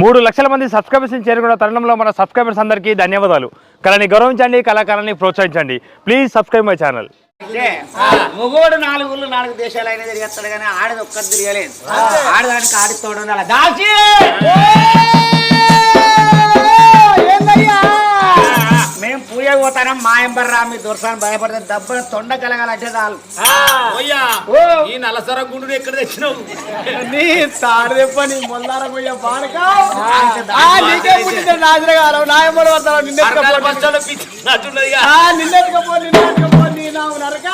మూడు లక్షల మంది సబ్స్క్రైబర్స్ చేరుకున్న తరుణంలో మన సబ్స్క్రైబర్స్ అందరికీ ధన్యవాదాలు. కళని గౌరవించండి కళాకారాన్ని ప్రోత్సహించండి. ప్లీజ్ సబ్స్క్రైబ్ మై ఛానల్ మగోడు నాలుగు ఊళ్ళు నాలుగు దేశాలు అయినా తిరిగేస్తాడు కానీ ఆడది ఒక్కటి తిరగలేదు. ఆడదానికి ఆడితోడు దాచి పూజ పోతానం మా మీ దొరసాన్ని భయపడితే దెబ్బలు తొండ కలగాలంటే చాలు. ఈ నలసర గుండు ఎక్కడ తెచ్చినావు? నీ తాడు తెప్ప నీ మొల్లార పోయా బాడక నాజరగారు నిన్నెత్తుకపో నిన్నెత్తుకపో నీ నావు నరక.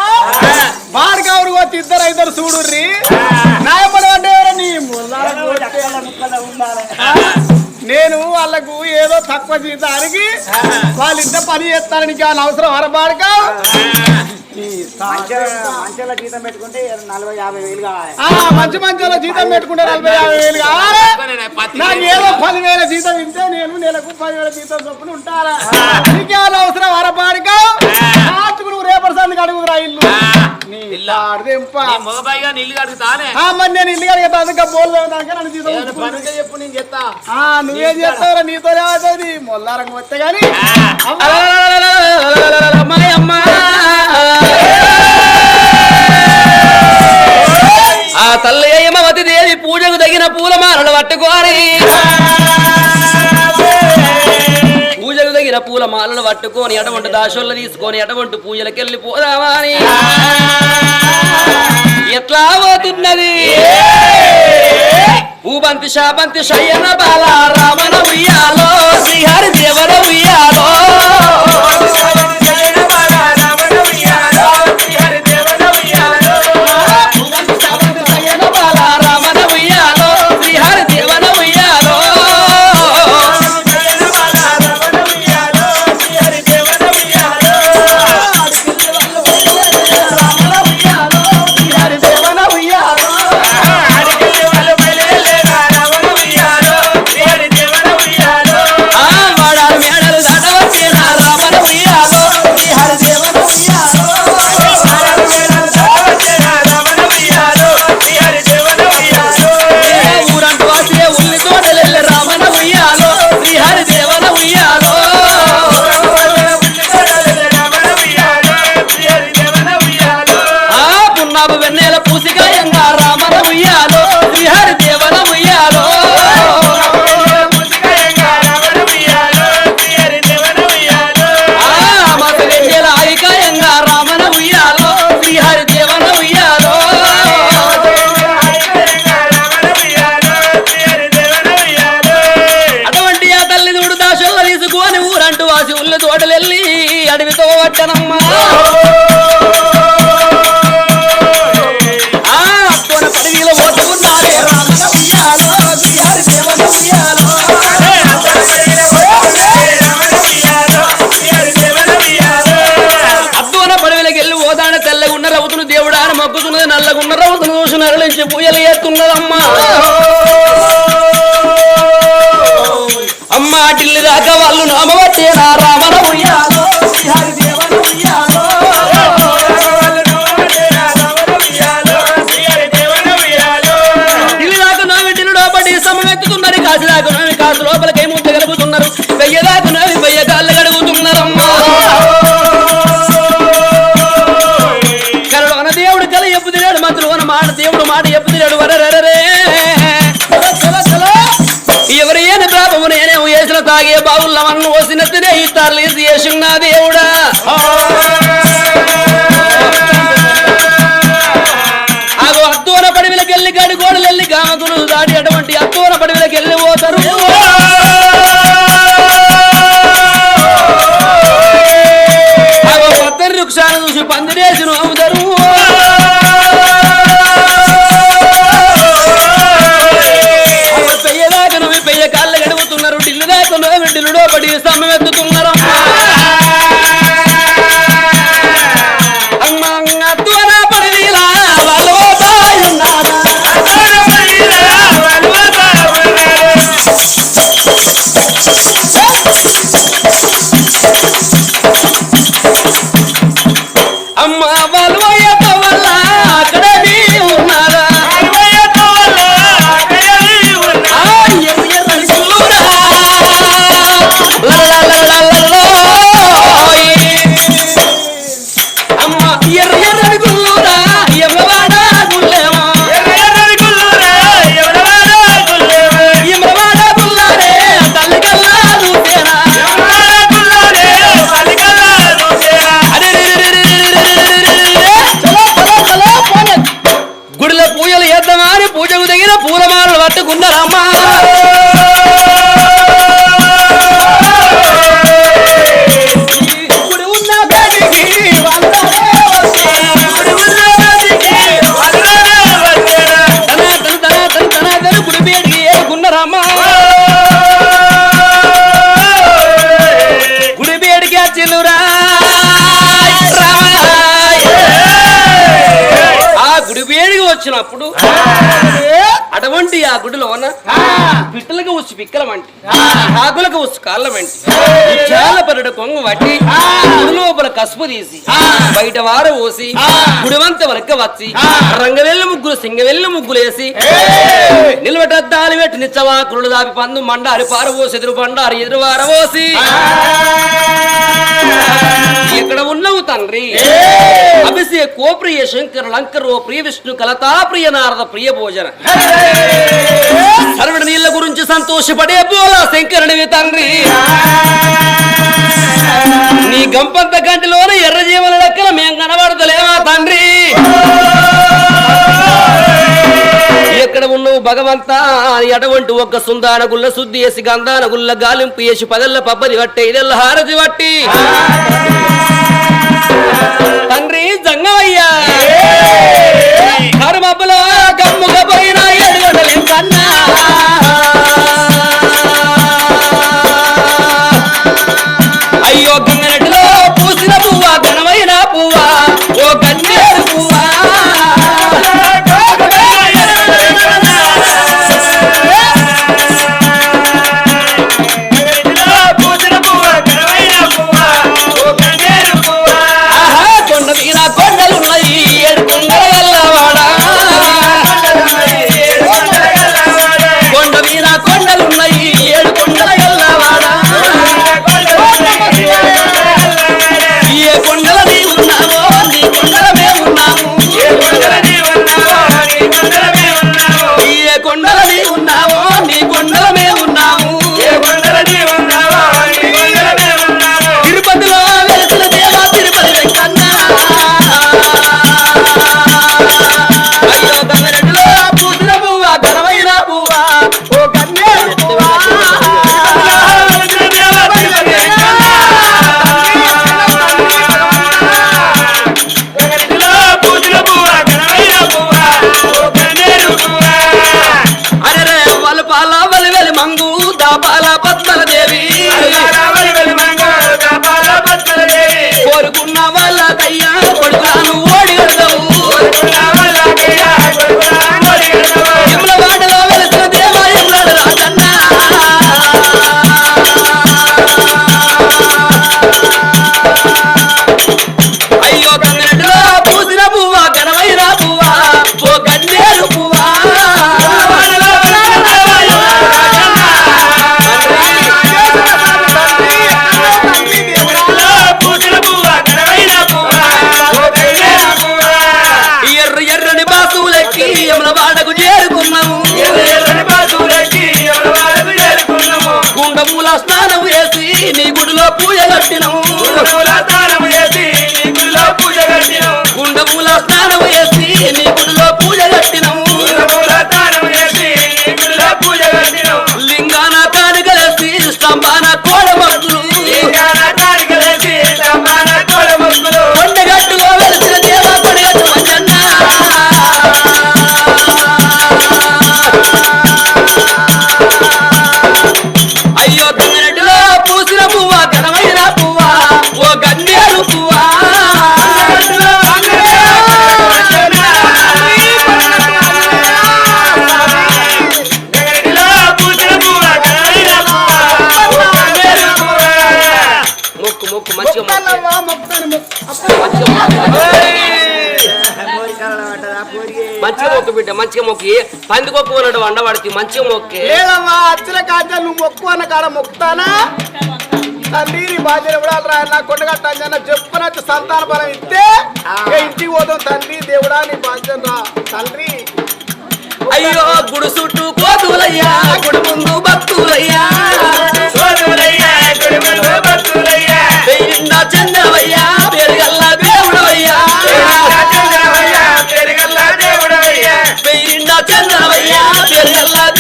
వచ్చి ఇద్దరు ఇద్దరు చూడుర్రి. నాయమ్మడు అంటే నీ మొల్లార నేను వాళ్ళకు ఏదో తక్కువ జీతానికి వాళ్ళిద్దరు పని చేస్తారని అవసరం అరబాడక మంచి మంచి జీతం పెట్టుకుంటే నలభై యాభై వేలు కావాలి. నాకు ఏదో పదివేల జీతం ఇస్తే నేను నెలకు పదివేల జీతం చొప్పున ఉంటారా? నీకేమైనా అవసరం అరపాడిగా నాటుకు నువ్వు రేపటి సందికి అడుగురా ఇల్లు. నీ ఆడదింప. మగబాయిగా నీళ్ళు కడుగుతానే? ఆ మరి నేను ఇల్లు కడిగే అందుకే బోల్ దాకా నన్ను జీతం ఏదైనా పని ఉంచుకుంటా. ఉంటే చెప్పు నేను చెప్తా. ఆ నువ్వేం చేస్తావురా నీతో ఏమవుతుంది మొల్లారంగ వస్తే గాని. ఆ. తల్లి యమవతి దేవి పూజకు తగిన పూలమాలలు పట్టుకోని పూజకు పూల మాలలు పట్టుకొని అటువంటి దాశోళ్ళు తీసుకొని అటువంటి పూజలకు వెళ్ళిపోదామా అని ఎట్లా పోతున్నది? భూబంతి శాపంతి శయన బాల రామన ఉయ్యాలో శ్రీహరి దేవర ఉయ్యాలో. వేసిన తాగే బావుల మన్ను వసిన తినే నా చేసిన దేవుడా. అగో అత్తూర పడివిలకి వెళ్ళి గడి గోడలు వెళ్ళి గామతులు దాడి అటువంటి అత్తూర పడివిలకి వెళ్ళి పోతారు. అగో పత్తరి వృక్షాలు చూసి పందిరేసి దాకా నువ్వు ఢిల్లులో పడి ఆ గుడి వేడికి వచ్చినప్పుడు అటువంటి ఆ గుడిలోన? పిట్టలకు వచ్చి పిక్కలమంటి ఆకులకు వచ్చి కాళ్ళమంటి చాలా పరుడు కొంగు గుడి లోపల కసుపు తీసి. బయట వార పోసి గుడివంత వరక వచ్చి. రంగవెల్లి ముగ్గులు సింగవెల్లి ముగ్గులు వేసి నిలబెట్టాలి పెట్టి నిచ్చవా కురుడు దాపి పందు మండారి పారబోసి ఎదురు పండారి ఎదురు వారబోసి ఇక్కడ ఉన్నవు తండ్రి? అభిషేక్ ప్రియ శంకర లంకర్ ప్రియ విష్ణు కలతా ప్రియ నారద ప్రియ భోజన. సర్వడి నీళ్ళ గురించి సంతోషపడే పోలా శంకరుడివి తండ్రి. నీ గంపంత గంటిలోన ఎర్ర జీవన లెక్కల మేం కనబడతలేమా తండ్రి? ఎక్కడ ఉన్నావు భగవంతా? అని అటువంటి ఒక్క సుందాన గుల్ల శుద్ధి వేసి గంధాన గుల్ల గాలింపు వేసి పదల్ల పబ్బది పట్టే ఇదెల్ల హారతి పట్టి. తండ్రి జంగమయ్యా. కర్మబ్బులో పోయిన మొక్కు మంచిగా మొక్కి పందికొక్కు ఉన్నాడు వండవాడికి మంచిగా మొక్కి. లేదమ్మా అచ్చిన కాంచా నువ్వు మొక్కు అన్న కాడ మొక్కుతానా తండ్రి బాధ్యత కూడా రా నా కొండగట్ట చెప్పునట్టు సంతాన బలం ఇస్తే ఇంటికి పోతాం తండ్రి దేవుడా నీ బాధ్యత రా. తండ్రి అయ్యో గుడి చుట్టూ కోతులయ్యా గుడి ముందు భక్తులయ్యా. వెయ్యిండా చంద్రవయ్యా పెరుగల్లా దేవుడవయ్యా. எல்லாம்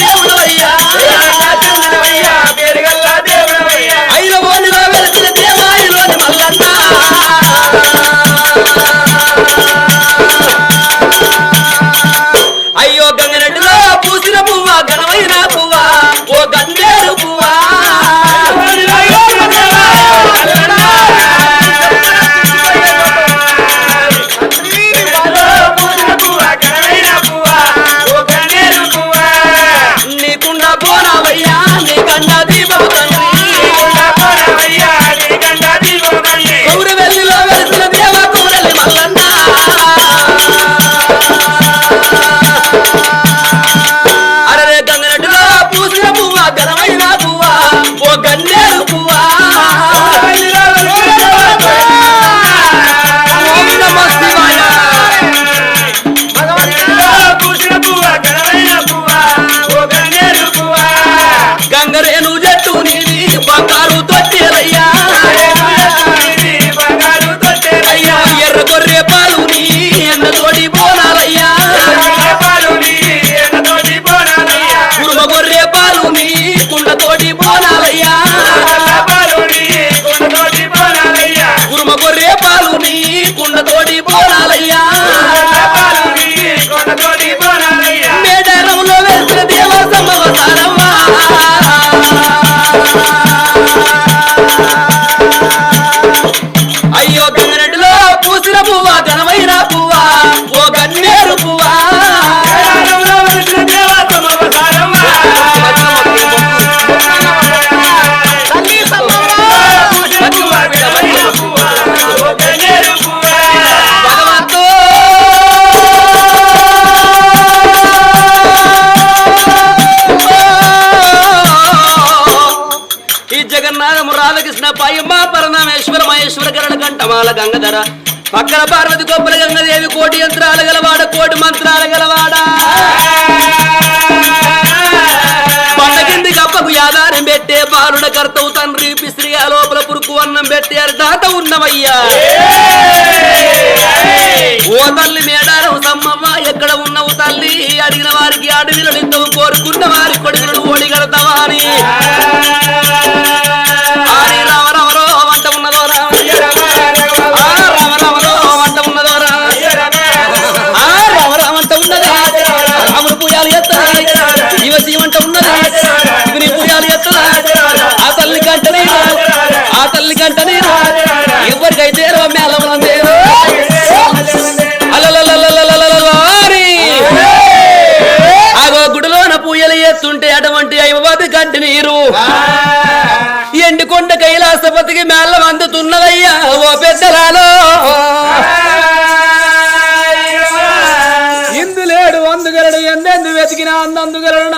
గరణ గంగధర. పక్కన పార్వతి గొప్పల గంగదేవి కోటి యంత్రాల గలవాడ కోటి మంత్రాల గలవాడ. పండ కింది కప్పకు యాదారం పెట్టే బాలుడ కర్తవు తండ్రి పిస్త్రిగా లోపల పురుకు అన్నం పెట్టారు అర్ధాత ఉన్నవయ్యా. ఓ తల్లి మేడారం సమ్మమ్మ ఎక్కడ ఉన్నవు తల్లి? అడిగిన వారికి అడవిలను ఇద్దవు కోరుకున్న వారి కొడుకులను ఓడిగడతావా అని. తీయమంట ఉన్నది. ఇది నీ ఆ తల్లి కంటనే ఆ తల్లి కంటనే ఎవరికైతే మేళమనందే ఆగో గుడిలోన పూయలు ఎత్తుంటే అటువంటి అయ్యబాబు కంటి ఎండుకొండ కైలాసపతికి మేళం అందుతున్నదయ్యా ఓ పెద్దలాలో ఇందులేడు అందుగలడు ఎందెందు వెతికిన అందందుగలడు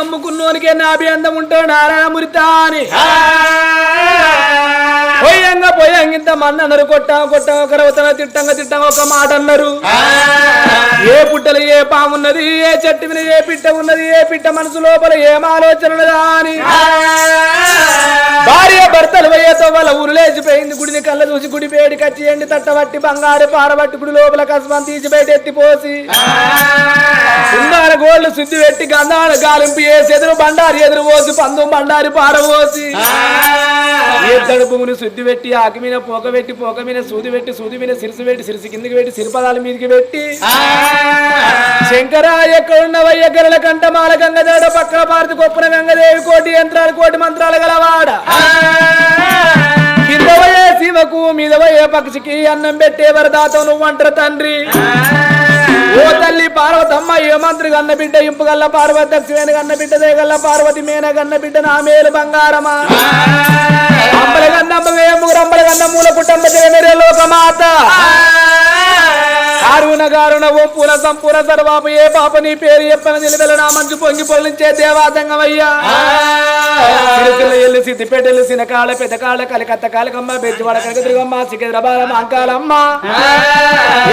నమ్ముకున్నోనికే నాభి అందం ఉంటాడు. నారాయణమూర్తి అని ఇంత మంది అన్నారు కొట్టా కొట్టా ఒక రవతన తిట్టంగా తిట్టంగా ఒక మాట అన్నారు ఏ పుట్టలు ఏ పామున్నది ఏ చెట్టు మీద ఏ పిట్ట ఉన్నది ఏ పిట్ట మనసు లోపల ఏం ఆలోచన అని భార్య భర్తలు పోయేతో వాళ్ళ ఊరు లేచిపోయింది. గుడిని కళ్ళ చూసి గుడి పేడి కచ్చి ఎండి తట్టబట్టి బంగారు పారబట్టి గుడి లోపల కసమం తీసి బయట ఎత్తిపోసి. సుందాల గోళ్ళు శుద్ధి పెట్టి గంధాల గాలింపు వేసి ఎదురు బండారి ఎదురు పోసి పందు బండారి పారబోసి. ఎద్దడు భూమిని శుద్ధి పెట్టి ఆకి మీద పోక పెట్టి పోక మీద సూది పెట్టి సూది మీద సిరిసి పెట్టి సిరిసి కిందికి పెట్టి సిరిపదాల మీదకి పెట్టి. శంకర ఎక్కడున్నవయ్య గరల కంట మాల గంగదేవుడ పక్కన పార్తి గొప్పన గంగదేవి కోటి యంత్రాలు కోటి మంత్రాలు గలవాడ. కిందవయ్యే శివకు మీదవయ్యే పక్షికి అన్నం పెట్టే వరదాత నువ్వు అంటారు తండ్రి ఓ తల్లి పార్వతమ్మ ఏ మంత్రి గన్న బిడ్డ ఇంపు గల్ల పార్వతి దక్షిణ గన్న బిడ్డ దేగల్ల పార్వతి మేన గన్న బిడ్డ నా మేలు బంగారమా? అంబల గన్నమ్మ వేముగురు అంబల గన్న మూల కుటుంబ జగనరే లోకమాత. కారుణ కారుణ ఓ పూల సంపూర సర్వాపు ఏ పాప నీ పేరు చెప్పన నిలబెల నా మంచు పొంగి పొలించే దేవాదంగమయ్యా. సిరిసిల్ల ఎల్లు సిద్దిపేట ఎల్లు సినకాల పెద్దకాల కలికత్త కాలకమ్మ బెజ్జివాడ కనకదుర్గమ్మ సికింద్రాబాద్ అంకాలమ్మ.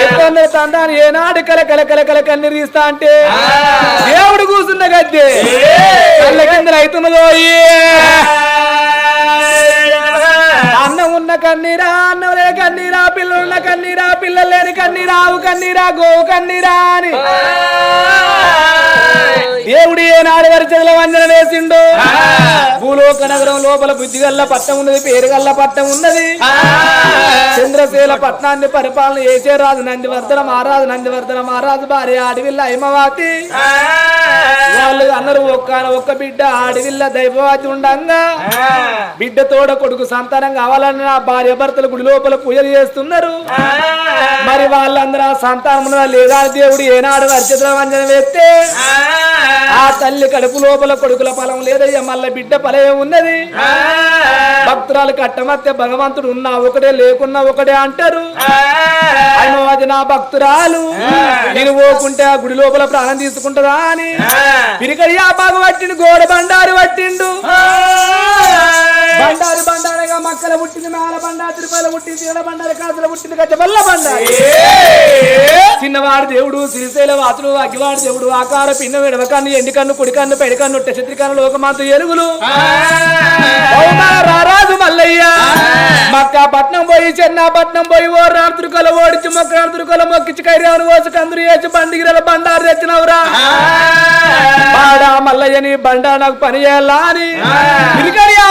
ఎక్కడ తండాన్ని ఏనాడు కల కల కల కల కన్నీరు తీస్తా అంటే దేవుడు కూర్చున్న గద్దె. కళ్ళ కింద అవుతున్నదో అన్నం ఉన్న కన్నీరా అన్నం లేని కన్నీరా పిల్లలున్న కన్నీరా పిల్లలు లేని కన్నీరా ఆవు కన్నీరా గోవు కన్నీరా అని. దేవుడు ఏనాడు వారి చెదల వంజన వేసిండు భూలోక నగరం లోపల బుద్ధిగల్ల పట్టం ఉన్నది పేరుగల్ల పట్టం ఉన్నది. చంద్రశీల పట్నాన్ని పరిపాలన చేసే రాజు నందివర్ధన మహారాజు నందివర్ధన మహారాజు భార్య అడవిల్ల హైమవాతి. వాళ్ళు అన్నారు ఒక్క ఒక్క బిడ్డ అడవిల్ల దైవవాతి ఉండంగా. బిడ్డ తోడ కొడుకు సంతానం కావాలని నా భార్య భర్తలు గుడి లోపల పూజలు చేస్తున్నారు. మరి వాళ్ళందరూ ఆ సంతానం లేదా దేవుడు ఏనాడు అర్చతుల వంజన వేస్తే ఆ తల్లి కడుపు లోపల కొడుకుల ఫలం లేదయ్యా మళ్ళీ బిడ్డ ఫలమే ఉన్నది. భక్తురాలు కట్టమత్య భగవంతుడు ఉన్నా ఒకటే లేకున్నా ఒకటే అంటారు. ఆయన అది నా భక్తురాలు. నేను పోకుంటే ఆ గుడి లోపల ప్రాణం తీసుకుంటుందా అని. పిరికడి ఆ బాగు పట్టిండు గోడ బండారు పట్టిండు. బండారు బండారుగా మక్కల పుట్టింది మేల బండారు తిరుపతి పుట్టింది తీర బండారు కాసుల పుట్టింది వల్ల బండారు. చిన్నవాడు దేవుడు శ్రీశైల వాసుడు అగ్గివాడు దేవుడు ఆకార పిన్న విడవ కాను ఎండి కన్ను కుడి కన్ను పెడి కన్ను శత్రి కన్ను లోకమాంతు ఎరుగులు రారాజు మల్లయ్య. మక్క పట్నం పోయి చెన్నా పట్నం పోయి ఓ రాత్రుకల ఓడిచి మొక్క రాత్రుకల మొక్కిచ్చి కైరాను కోసి కందులు వేసి బండిగిరల బండారు తెచ్చినవురా. బాడా మల్లయ్యని బండా నాకు పని చేయాలా అని. పిలికడి ఆ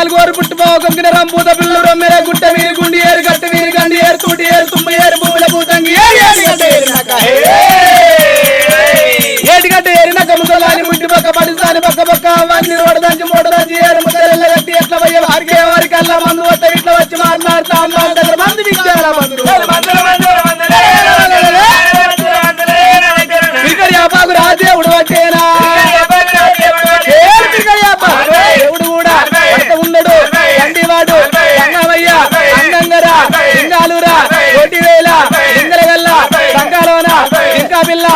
నాలుగోరు పిల్ల కాలుగోరు రంపూత పిల్లలు రొమ్మెర గుట్ట వీరి గుండి ఏరు గట్ట వీరి గండి ఏరు తూటి ఏరు తుమ్మ ఏరు భూమిల భూతంగి. ఏరు ఏరు ఏటిగట్ట ఏరినాక ముసలాని ముట్టి పక్క పడిసాని పక్క పక్క అవన్నీ రోడ్డు దంచి మూడు దంచి ఏరు ముద్దరెల్ల గట్టి ఎట్ల పోయే వారికి వారికి అల్ల మందు వస్తే ఇట్లా వచ్చి మాట్లాడుతా అమ్మాయి దగ్గర పిల్ల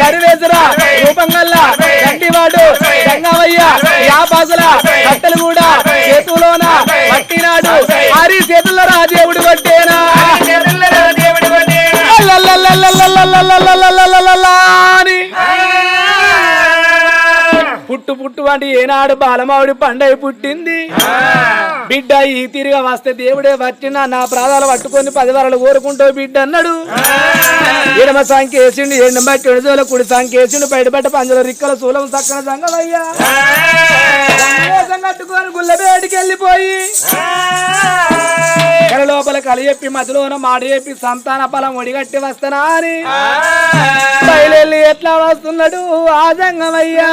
కరువేసర రూపంగల్ల గంగావయ్య యాపాసుల బట్టలు కూడా చేతులోన పట్టినాడు హరి చేతుల్లో రాదేవుడు పుట్టు పుట్టు వంటి ఏనాడు బాలమావిడి పండగ పుట్టింది. బిడ్డ ఈ తిరిగా వస్తే దేవుడే వచ్చిన నా ప్రాణాలు పట్టుకొని పది వరలు కోరుకుంటూ బిడ్డ అన్నాడు. ఎడమ సంకేసిండు ఎండ బట్టి ఎడుదోల కుడి సంకేసిండు బయటపడ్డ పంజల రిక్కల శూలం సక్కన సంగమయ్యా. కట్టుకొని గుల్లబేడికి వెళ్ళిపోయి. లోపల కలి చెప్పి మధ్యలోన మాట చెప్పి సంతాన ఫలం ఒడిగట్టి వస్తానా అని. బయలుదేరి ఎట్లా వస్తున్నాడు? ఆ జంగమయ్యా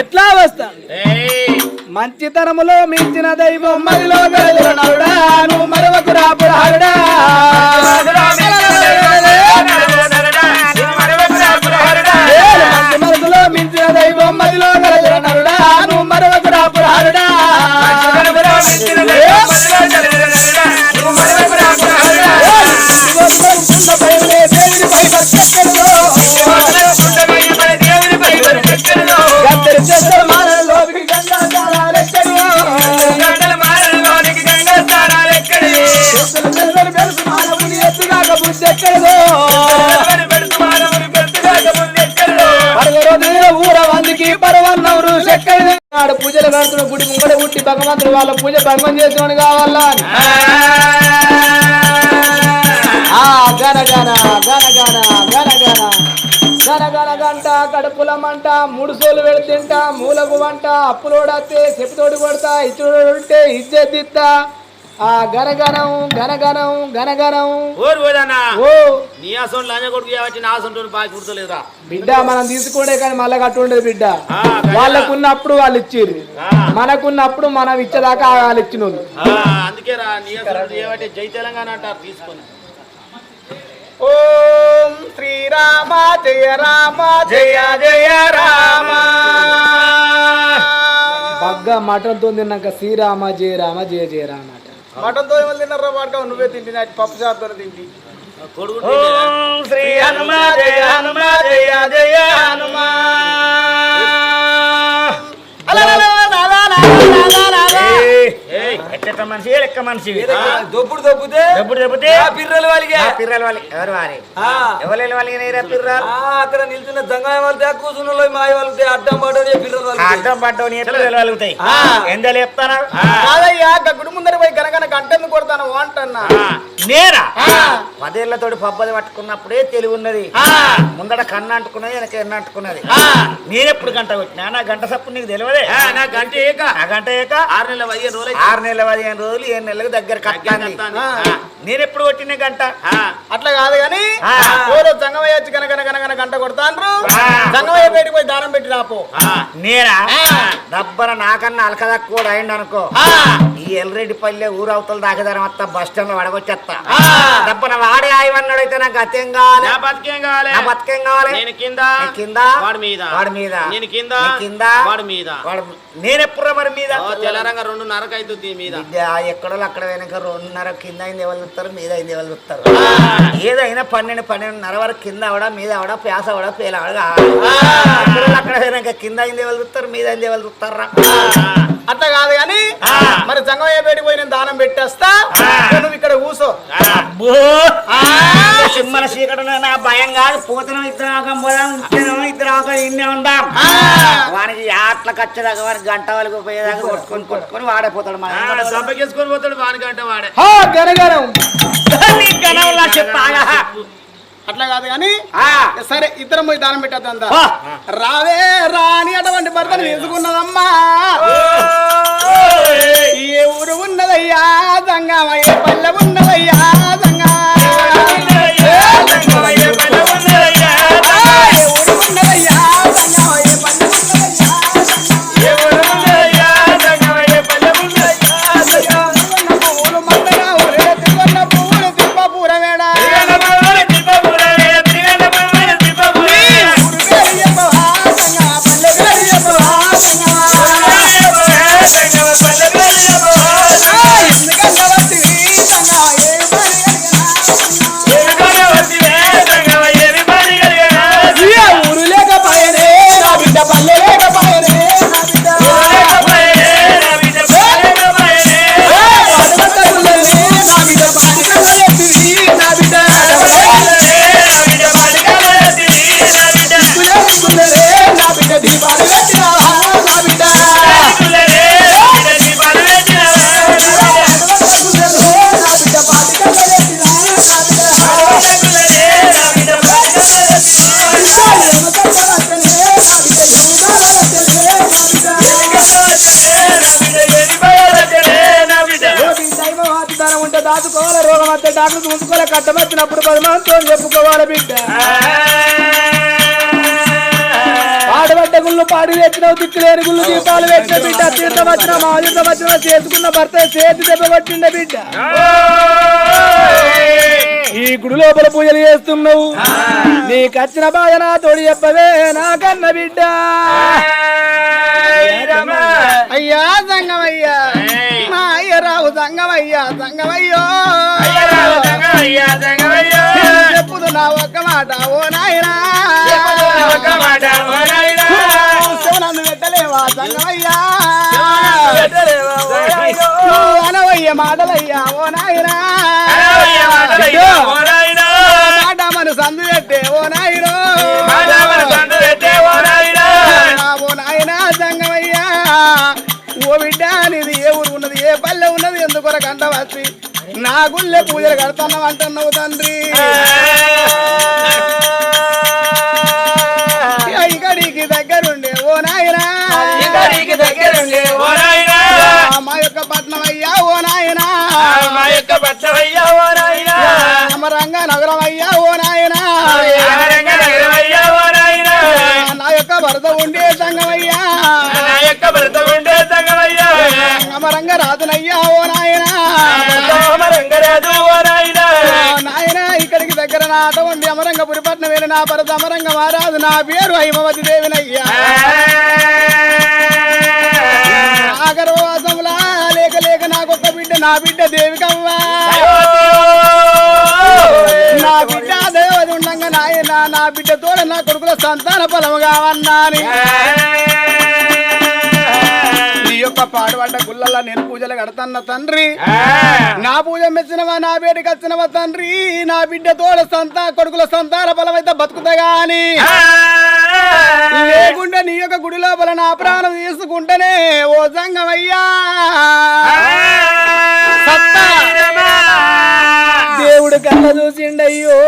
ఎట్లా వస్తాడు? మంచితనములో మించిన దైవం మదిలో నరుడా నువ్వు మరొక రాపురాడా మంచి మనసులో మించిన దైవం మదిలో నరుడా నువ్వు మరొక రాపురాడా గద్దెలు బుద్ధి ఎక్కడదో? ఊర వందికి పరవన్నవరు చెక్కడి పూజలు పెడుతున్న గుడి ముంగడ పుట్టి భగవంతుడు వాళ్ళ పూజ భంగం చేసిన కావాలా? గనగన గనగన గనగన గనగన గంట కడుపుల మంట మూడు సోలు పెడుతుంటా మూలకు వంట అప్పులోడతే చెప్పుతోడు కొడతా ఇచ్చుడు ఉంటే ఇచ్చేదిస్తా ఆ గనగనం గనగనం గనగనం ఓరు పోదన్నా ఓ. నీ అసలు లంజ కొడుకు కాబట్టి నా అసలు బాగా కుడతలేదురా బిడ్డ మనం తీసుకుంటే కానీ మళ్ళా కట్టుండదు బిడ్డ. వాళ్ళకున్నప్పుడు వాళ్ళు ఇచ్చిర్రు. ఆ. మనకున్నప్పుడు మనం ఇచ్చేదాకా వాళ్ళు ఇచ్చిన అందుకే రా నీ అసలు ఏమంటే జై తెలంగాణ అంటారు తీసుకొని. ఓం శ్రీరామ జయ రామ జయ జయ రామ. బగ్గా మటన్తో తిన్నాక శ్రీరామ జయ రామ జయ జయ రామ మటన్తో ఏమో తిన్నారా వాడుకో నువ్వే తింటి పప్పు చారుతో తింటి శ్రీ హనుమ జయ హనుమ జయ జయ హనుమ. ఏయ్, ఎట్ట మనిషి? లెక్క మనిషి? దొప్పుడు దొబ్బుతే? ఎప్పుడు చెబితే ఆ పిర్రలు వాళ్ళకి పిర్రలు వాళ్ళు ఎవరు వారి ఆ. ఎవరు వాళ్ళకి పిర్రాలు? ఆ, అక్కడ నిల్చున్న జంగాయ వాళ్ళతే కూర్చున్న వాళ్ళు మాయ వాళ్ళతే అడ్డం పడని పిల్లలు వాళ్ళకి అడ్డం ఎప్పుడు కలుగుతాయి ఆ. ఎందలు చెప్తాను కాదయ్యా గుడి ముందర పోయి గనగన గంటెందుకు కొడతాను అంటన్నా. నేనా? ఆ. పదేళ్ళతోటి పబ్బది పట్టుకున్నప్పుడే తెలివి ఉన్నది ఆ. ముందట కన్ను అంటుకున్నది వెనక ఎన్న అంటుకున్నది. ఆ. నేనెప్పుడు గంట కొట్టినా? నా గంట సప్పుడు నీకు తెలియదే? నా గంట ఏక. ఆ గంట ఏక? ఆరు నెలల ఆరు నెలల పదిహేను రోజులు ఏడు నెలలకు దగ్గర కట్టాలి నేను ఎప్పుడు కొట్టిన గంట? అట్లా కాదు గాని ఆ. ఎవరో జంగమయ్య వచ్చి గనగన గనగన గంట కొడతాండ్రు. ఆ. జంగమయ్య బయటికి పోయి దానం పెట్టి రాపో. నేనా? ఆ. దబ్బన నాకన్నా అలక తక్కువ అయింది అనుకో. ఈ ఎల్రెడ్డి పల్లె ఊరవతల దాకేదారం వస్తా బస్ స్టాండ్లో వడగొచ్చేస్తా ఆ. దబ్బన వాడే ఆయమన్నాడు అయితే నాకు అత్యం కావాలి. బతికేం కావాలి? నా బతకేం కావాలి? నేను కింద కింద వాడి మీద. వాడి మీద. నేను కింద కింద వాడి మీద. వాడు నేనెప్పుడు మరి మీద. తెల్లరంగా రెండున్నరకు అవుతుంది మీద. ఎక్కడో అక్కడ వెనక రెండున్నర కింద అయింది ఎవరు చూస్తారు? మీద అయింది ఎవరు చూస్తారు? ఏదైనా పన్నెండు పన్నెండున్నర వరకు కింద అవడా మీద అవడా ప్యాస అవడా పేల అవడా ఎక్కడో అక్కడ వెనక కింద అయింది ఎవరు చూస్తారు? మీద అయింది ఎవరు చూస్తారా? అట్లా కాదు గాని మరి జంగమయ్య బయటికి పోయి నేను దానం పెట్టేస్తా. నువ్వు ఇక్కడ కూసో. సింహల చీకటి నా భయం కాదు. పోతున్నాం ఇద్దరు ఆకం పోదాం ఇద్దరు ఇద్దరు ఆకం ఇన్నే ఉందాం. వానికి ఆట్ల ఖర్చుదాకా వానికి గంట వాళ్ళకి పోయేదాకా కొట్టుకొని కొట్టుకొని వాడైపోతాడు మన సంపకేసుకొని పోతాడు వానికంటే వాడే. హా గనగనం చెప్పాగా అట్లా కాదు గాని ఆ. సరే ఇద్దరం పోయి దానం పెట్టేద్దా. రావే రాని అటువంటి భర్తను తీసుకున్నదమ్మా ఏ ఊరు ఉన్నదయ్యా దంగమయ్య పల్లె ఉన్నదయ్యా దంగా డాక్టర్ చూసుకోవాలి కట్టమచ్చినప్పుడు పదమంతో చెప్పుకోవాలి బిడ్డ. పాడబడ్డ గుళ్ళు పాడి తెచ్చినావు దిక్కులేని గుళ్ళు దీపాలు పెట్టిన బిడ్డ. తీర్థం వచ్చిన మాయుద్ధం వచ్చిన చేసుకున్న భర్త చేతి దెబ్బ కొట్టిండ బిడ్డ. ఈ గుడి లోపల పూజలు చేస్తున్నావు. నీకు వచ్చిన బాధ నా తోడి చెప్పవే నాకన్న బిడ్డ. అయ్యా సంగమయ్యా. సంగమయ్యా సంగమయ్యో చెప్పుదు నా ఒక్క మాట ఓ నాయనా. శివనందు పెట్టలేవా సంగమయ్యా నువ్వు అనవయ్య మాటలయ్యా ఓ నాయనా. మాట మన సందు పెట్టే ఓ నాయనో వచ్చి నా గుళ్ళే పూజలు కడుతున్నావు అంటున్నావు తండ్రి. ఇక్కడికి దగ్గరుండే ఓ నాయనా. మా యొక్క పట్నం అయ్యా ఓ నాయనా. అమరంగ నగరం అయ్యా ఓ నాయనా. నా యొక్క భరత ఉండే సంగమయ్యా. అమరంగ రాజునయ్యా ఓ నాయనా నాయన. ఇక్కడికి దగ్గర నా ఆట ఉండి అమరంగపురి పట్నం వెళ్ళి నా భరత అమరంగ మహారాజు నా పేరు హైమవతి దేవినయ్యా. ఆగర్వాసంలా లేక లేక నాకొక్క బిడ్డ నా బిడ్డ దేవికవ్వా. నా బిడ్డ దేవది ఉండంగా నాయన నా బిడ్డ తోడ నా కొడుకుల సంతాన ఫలము కావన్నాని యొక్క పాడువంట గుళ్ళల్లా నేను పూజలు కడతాన్న తండ్రి. నా పూజ మెచ్చినవా నా బేటికి వచ్చినవా తండ్రి? నా బిడ్డ తోడ సంత కొడుకుల సంతాన బలమైతే బతుకుతాగా అని లేకుండా నీ యొక్క గుడి లోపల నా ప్రాణం తీసుకుంటేనే ఓ సంగమయ్యా దేవుడు కళ్ళ చూసిండయ్యో.